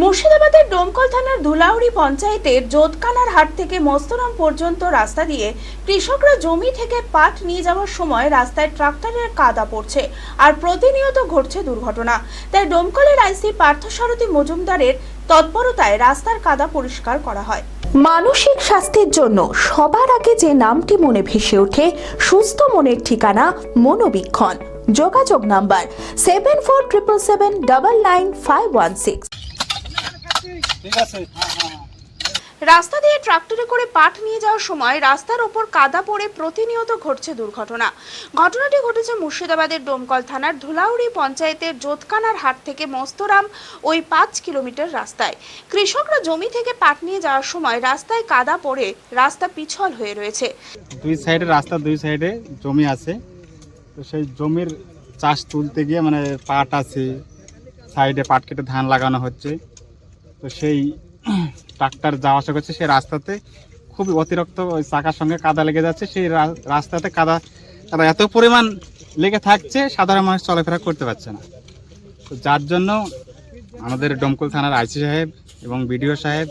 মুর্শিদাবাদের ডোমকল থানার ধুলাউড়ি পঞ্চায়েতের জোতকানার হাট থেকে মস্তরাম পর্যন্ত রাস্তা দিয়ে কৃষকরা জমি থেকে পাট নিয়ে যাওয়ার সময় রাস্তায় ট্রাক্টরের কাদা পড়ছে আর প্রতিনিয়ত ঘটছে দুর্ঘটনা। তাই ডোমকলের আইসি পার্থসারথী মজুমদারের তৎপরতায় রাস্তার কাদা পরিষ্কার করা হয়। মানসিক স্বাস্থ্যের জন্য সবার আগে যে নামটি মনে ভেসে ওঠে, সুস্থ মনের ঠিকানা মনোবীক্ষণ। যোগাযোগ number seven four triple seven double nine five one six ঠিক আছে। রাস্তা দিয়ে ট্রাক্টরে করে পাট নিয়ে যাওয়ার সময় রাস্তার ওপর কাদা পড়ে প্রতিনিয়ত ঘটছে দুর্ঘটনা। ঘটনাটি ঘটেছে মুর্শিদাবাদের ডোমকল থানার ধুলাউড়ি পঞ্চায়েতের যোতকানার হাট থেকে মস্তরাম ওই পাঁচ কিলোমিটার রাস্তায়। কৃষকরা জমি থেকে পাট নিয়ে যাওয়ার সময় রাস্তায় কাদা পড়ে রাস্তা পিছল হয়ে রয়েছে। দুই সাইডে রাস্তা দুই সাইডে জমি আছে। তো সেই জমির চাষ তুলতে গিয়ে মানে পাট আছে সাইডে পাট কেটে ধান লাগানো হচ্ছে। তো সেই ট্রাক্টর যাওয়া আসা করছে সেই রাস্তাতে। খুবই অতিরিক্ত ওই চাকার সঙ্গে কাদা লেগে যাচ্ছে। সেই রাস্তাতে কাদা কাদা এত পরিমাণ লেগে থাকছে, সাধারণ মানুষ চলাফেরা করতে পারছে না। তো যার জন্য আমাদের ডমকল থানার আইসি সাহেব এবং বিডিও সাহেব,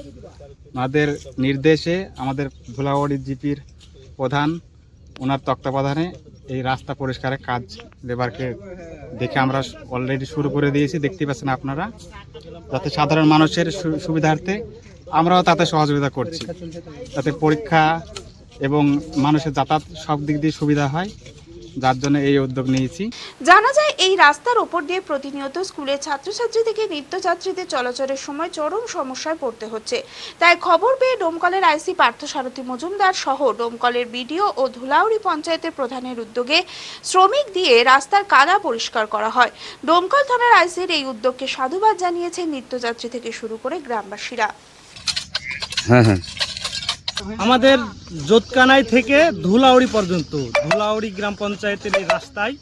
আমাদের নির্দেশে আমাদের ভোলাওয়াড়ি জিপির প্রধান ওনার তত্ত্বাবধানে এই রাস্তা পরিষ্কারের কাজ লেবারকে দেখে আমরা অলরেডি শুরু করে দিয়েছি, দেখতে পাচ্ছেন আপনারা। যাতে সাধারণ মানুষের সুবিধার্থে আমরাও তাতে সহযোগিতা করছি। তাতে পরীক্ষা এবং মানুষের যাতায়াত সব দিক দিয়ে সুবিধা হয়। যার জন্য এই উদ্যোগ নিয়েছি। জানা যায় এই রাস্তার ওপর দিয়ে প্রতিনিয়ত স্কুলের ছাত্রছাত্রী থেকে নিত্যযাত্রীদের চলাচলের সময় চরম সমস্যায় পড়তে হচ্ছে। তাই খবর পেয়ে ডোমকলের আইসি পার্থসারথী মজুমদার সহ ডোমকলের বিডিও ও ধুলাউড়ি পঞ্চায়েতের প্রধানের উদ্যোগে শ্রমিক দিয়ে রাস্তার কাদা পরিষ্কার করা হয়। ডোমকল থানার আইসির এই উদ্যোগকে সাধুবাদ জানিয়েছেন নিত্যযাত্রী থেকে শুরু করে গ্রামবাসীরা। হ্যাঁ হ্যাঁ। আমাদের জোতকানাই থেকে ধুলাউড়ি পর্যন্ত। ধুলাউড়ি গ্রাম পঞ্চায়েতের এই রাস্তায়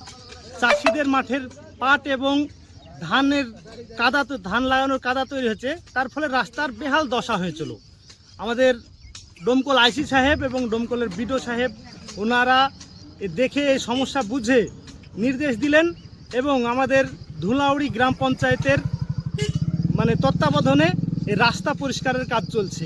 চাষিদের মাঠের পাট এবং ধানের কাদা তো ধান লাগানোর কাদা তৈরি হয়েছে। তার ফলে রাস্তার বেহাল দশা হয়েছিল। আমাদের ডোমকল আইসি সাহেব এবং ডোমকলের বিডো সাহেব, ওনারা দেখে এই সমস্যা বুঝে নির্দেশ দিলেন এবং আমাদের ধুলাউড়ি গ্রাম পঞ্চায়েতের মানে তত্ত্বাবধানে রাস্তা পরিষ্কারের কাজ চলছে।